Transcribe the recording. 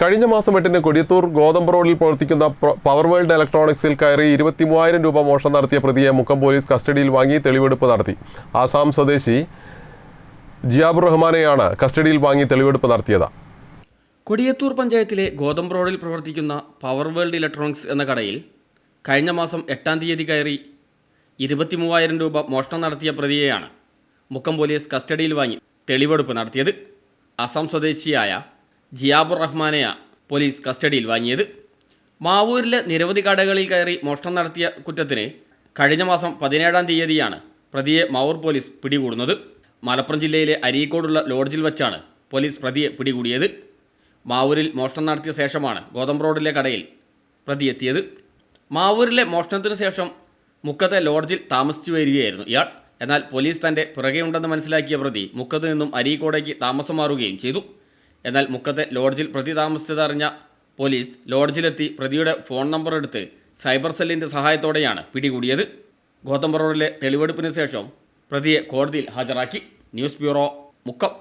കഴിഞ്ഞ മാസം എട്ടിന് കൊടിയത്തൂർ ഗോതമ്പ് റോഡിൽ പ്രവർത്തിക്കുന്ന പവർ വേൾഡ് ഇലക്ട്രോണിക്സിൽ കയറി ഇരുപത്തി മൂവായിരം രൂപ മോഷണം നടത്തിയ പ്രതിയെ മുക്കം പോലീസ് കസ്റ്റഡിയിൽ വാങ്ങി തെളിവെടുപ്പ് നടത്തി. ആസാം സ്വദേശി ജിയാബുർ റഹ്മാനെയാണ് കസ്റ്റഡിയിൽ വാങ്ങി തെളിവെടുപ്പ് നടത്തിയത്. കൊടിയത്തൂർ പഞ്ചായത്തിലെ ഗോതമ്പ് റോഡിൽ പ്രവർത്തിക്കുന്ന പവർ വേൾഡ് ഇലക്ട്രോണിക്സ് എന്ന കടയിൽ കഴിഞ്ഞ മാസം എട്ടാം തീയതി കയറി ഇരുപത്തി മൂവായിരം രൂപ മോഷണം നടത്തിയ പ്രതിയെയാണ് മുക്കം പോലീസ് കസ്റ്റഡിയിൽ വാങ്ങി തെളിവെടുപ്പ് നടത്തിയത്. അസം സ്വദേശിയായ ജിയാബുർ റഹ്മാനെയാണ് പോലീസ് കസ്റ്റഡിയിൽ വാങ്ങിയത്. മാവൂരിലെ നിരവധി കടകളിൽ കയറി മോഷണം നടത്തിയ കുറ്റത്തിന് കഴിഞ്ഞ മാസം പതിനേഴാം തീയതിയാണ് പ്രതിയെ മാവൂർ പോലീസ് പിടികൂടുന്നത്. മലപ്പുറം ജില്ലയിലെ അരീക്കോടുള്ള ലോഡ്ജിൽ വച്ചാണ് പോലീസ് പ്രതിയെ പിടികൂടിയത്. മാവൂരിൽ മോഷണം നടത്തിയ ശേഷമാണ് ഗോതമ്പ് റോഡിലെ കടയിൽ പ്രതിയെത്തിയത്. മാവൂരിലെ മോഷണത്തിന് ശേഷം മുക്കത്തെ ലോഡ്ജിൽ താമസിച്ചു വരികയായിരുന്നു ഇയാൾ. എന്നാൽ പോലീസ് തന്റെ പിറകെയുണ്ടെന്ന് മനസ്സിലാക്കിയ പ്രതി മുക്കത്ത് നിന്നും അരീക്കോടേക്ക് താമസം മാറുകയും ചെയ്തു. എന്നാൽ മുക്കത്തെ ലോഡ്ജിൽ പ്രതി താമസിച്ചതറിഞ്ഞ പോലീസ് ലോഡ്ജിലെത്തി പ്രതിയുടെ ഫോൺ നമ്പർ എടുത്ത് സൈബർ സെല്ലിന്റെ സഹായത്തോടെയാണ് പിടികൂടിയത്. ഗോതമ്പ് റോഡിലെ തെളിവെടുപ്പിന് ശേഷം പ്രതിയെ കോടതിയിൽ ഹാജരാക്കി. News bureau Mukkam.